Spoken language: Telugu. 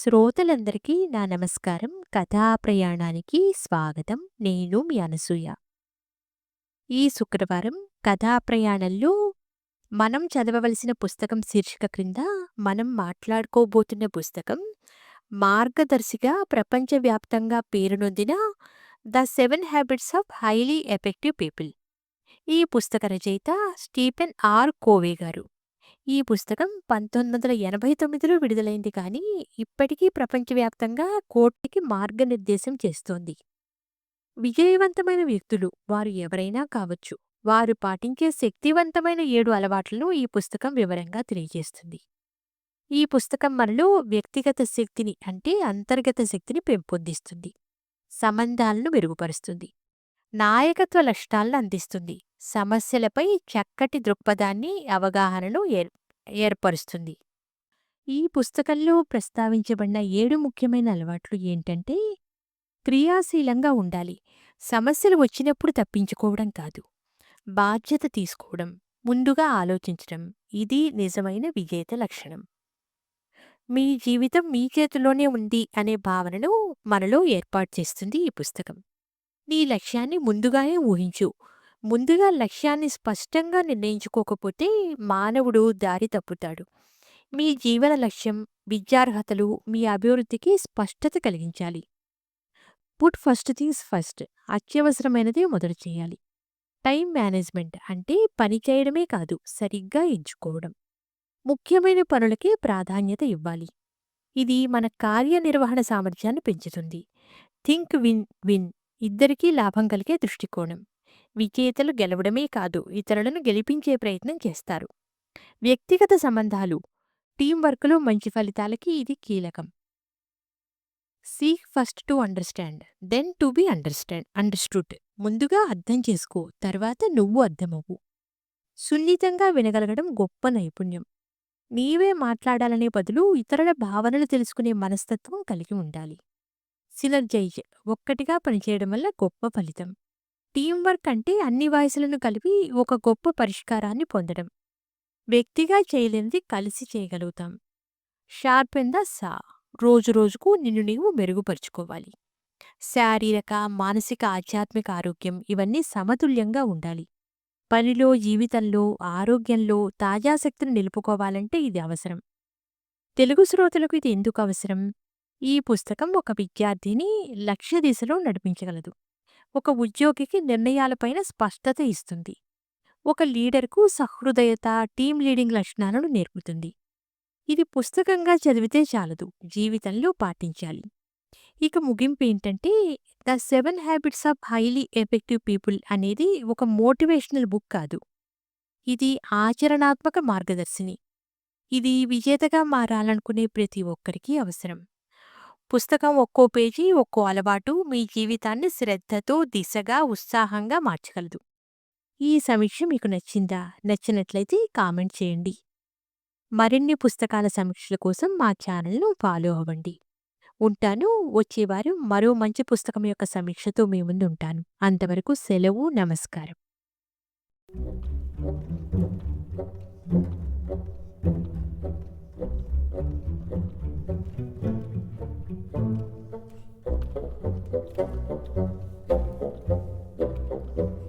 శ్రోతలందరికీ నా నమస్కారం. కథా ప్రయాణానికి స్వాగతం. నేను మీ అనసూయ. ఈ శుక్రవారం కథా ప్రయాణంలో మనం చదవవలసిన పుస్తకం శీర్షిక క్రింద మనం మాట్లాడుకోబోతున్న పుస్తకం మార్గదర్శిగా ప్రపంచవ్యాప్తంగా పేరునొందిన the seven habits of highly effective people. ఈ పుస్తక రచయిత స్టీఫెన్ ఆర్ కోవే గారు. ఈ పుస్తకం 1989లో విడుదలైంది కానీ ఇప్పటికీ ప్రపంచవ్యాప్తంగా కోర్టుకి మార్గనిర్దేశం చేస్తోంది. విజయవంతమైన వ్యక్తులు వారు ఎవరైనా కావచ్చు. వారు పాటించే శక్తివంతమైన ఏడు అలవాట్లను ఈ పుస్తకం వివరంగా తెలియజేస్తుంది. ఈ పుస్తకం మనలో వ్యక్తిగత శక్తిని అంటే అంతర్గత శక్తిని పెంపొందిస్తుంది. సంబంధాలను మెరుగుపరుస్తుంది. నాయకత్వ లక్షణాలను అందిస్తుంది. సమస్యలపై చక్కటి దృక్పథాన్ని, అవగాహనను ఏర్ ఏర్పరుస్తుంది. ఈ పుస్తకంలో ప్రస్తావించబడిన ఏడు ముఖ్యమైన అలవాట్లు ఏంటంటే క్రియాశీలంగా ఉండాలి. సమస్యలు వచ్చినప్పుడు తప్పించుకోవడం కాదు. బాధ్యత తీసుకోవడం, ముందుగా ఆలోచించడం ఇది నిజమైన విజేత లక్షణం. మీ జీవితం మీ చేతిలోనే ఉంది అనే భావనను మనలో ఏర్పాటు చేస్తుంది ఈ పుస్తకం. నీ లక్ష్యాన్ని ముందుగానే ఊహించు. ముందుగా లక్ష్యాన్ని స్పష్టంగా నిర్ణయించుకోకపోతే మానవుడు దారి తప్పుతాడు. మీ జీవన లక్ష్యం, విద్యార్హతలు మీ అభివృద్ధికి స్పష్టత కలిగించాలి. పుట్ ఫస్ట్ థింగ్స్ ఫస్ట్ అత్యవసరమైనదే మొదట చేయాలి. టైం మేనేజ్మెంట్ అంటే పని చేయడమే కాదు సరిగ్గా ఎంచుకోవడం. ముఖ్యమైన పనులకే ప్రాధాన్యత ఇవ్వాలి. ఇది మన కార్యనిర్వహణ సామర్థ్యాన్ని పెంచుతుంది. థింక్ విన్ విన్ ఇద్దరికీ లాభం కలిగే దృష్టికోణం. విజేతలు గెలవడమే కాదు ఇతరులను గెలిపించే ప్రయత్నం చేస్తారు. వ్యక్తిగత సంబంధాలు టీం వర్క్లో మంచి ఫలితాలకి ఇది కీలకం. Seek first to understand then to be understand understood ముందుగా అర్థం చేసుకో తర్వాత నువ్వు అర్థమవు సున్నితంగా వినగలగడం గొప్ప నైపుణ్యం. నీవే మాట్లాడాలనే బదులు ఇతరుల భావనలు తెలుసుకునే మనస్తత్వం కలిగి ఉండాలి. సినర్జైజ్ ఒక్కటిగా పనిచేయడం వల్ల గొప్ప ఫలితం. టీం వర్క్ అంటే అన్ని వాయిస్లను కలిపి ఒక గొప్ప పరిష్కారాన్ని పొందడం. వ్యక్తిగా చేయలేనిది కలిసి చేయగలుగుతాం. షార్పెన్ ద సా రోజురోజుకు నిన్ను నీవు మెరుగుపరుచుకోవాలి. శారీరక, మానసిక, ఆధ్యాత్మిక ఆరోగ్యం ఇవన్నీ సమతుల్యంగా ఉండాలి. పనిలో, జీవితంలో, ఆరోగ్యంలో తాజా శక్తిని నిలుపుకోవాలంటే ఇది అవసరం. తెలుగు శ్రోతలకు ఇది ఎందుకు అవసరం? ఈ పుస్తకం ఒక విద్యార్థిని లక్ష్య దిశలో నడిపించగలదు. ఒక ఉద్యోగికి నిర్ణయాలపైన స్పష్టత ఇస్తుంది. ఒక లీడర్కు సహృదయత, టీం లీడింగ్ లక్షణాలను నేర్పుతుంది. ఇది పుస్తకంగా చదివితే చాలదు జీవితంలో పాటించాలి. ఇక ముగింపు ఏంటంటే the seven habits of highly effective people అనేది ఒక మోటివేషనల్ బుక్ కాదు. ఇది ఆచరణాత్మక మార్గదర్శిని. ఇది విజేతగా మారాలనుకునే ప్రతి ఒక్కరికి అవసరం. పుస్తకం ఒక్కో పేజీ ఒక్కో అలవాటు మీ జీవితాన్ని శ్రద్ధతో దిశగా ఉత్సాహంగా మార్చగలదు. ఈ సమీక్ష మీకు నచ్చిందా? నచ్చినట్లయితే కామెంట్ చేయండి. మరిన్ని పుస్తకాల సమీక్షల కోసం మా ఛానల్ను ఫాలో అవ్వండి. ఉంటాను. వచ్చేవారు మరో మంచి పుస్తకం యొక్క సమీక్షతో మీ ముందు ఉంటాను. అంతవరకు సెలవు నమస్కారం. Thank you. thank you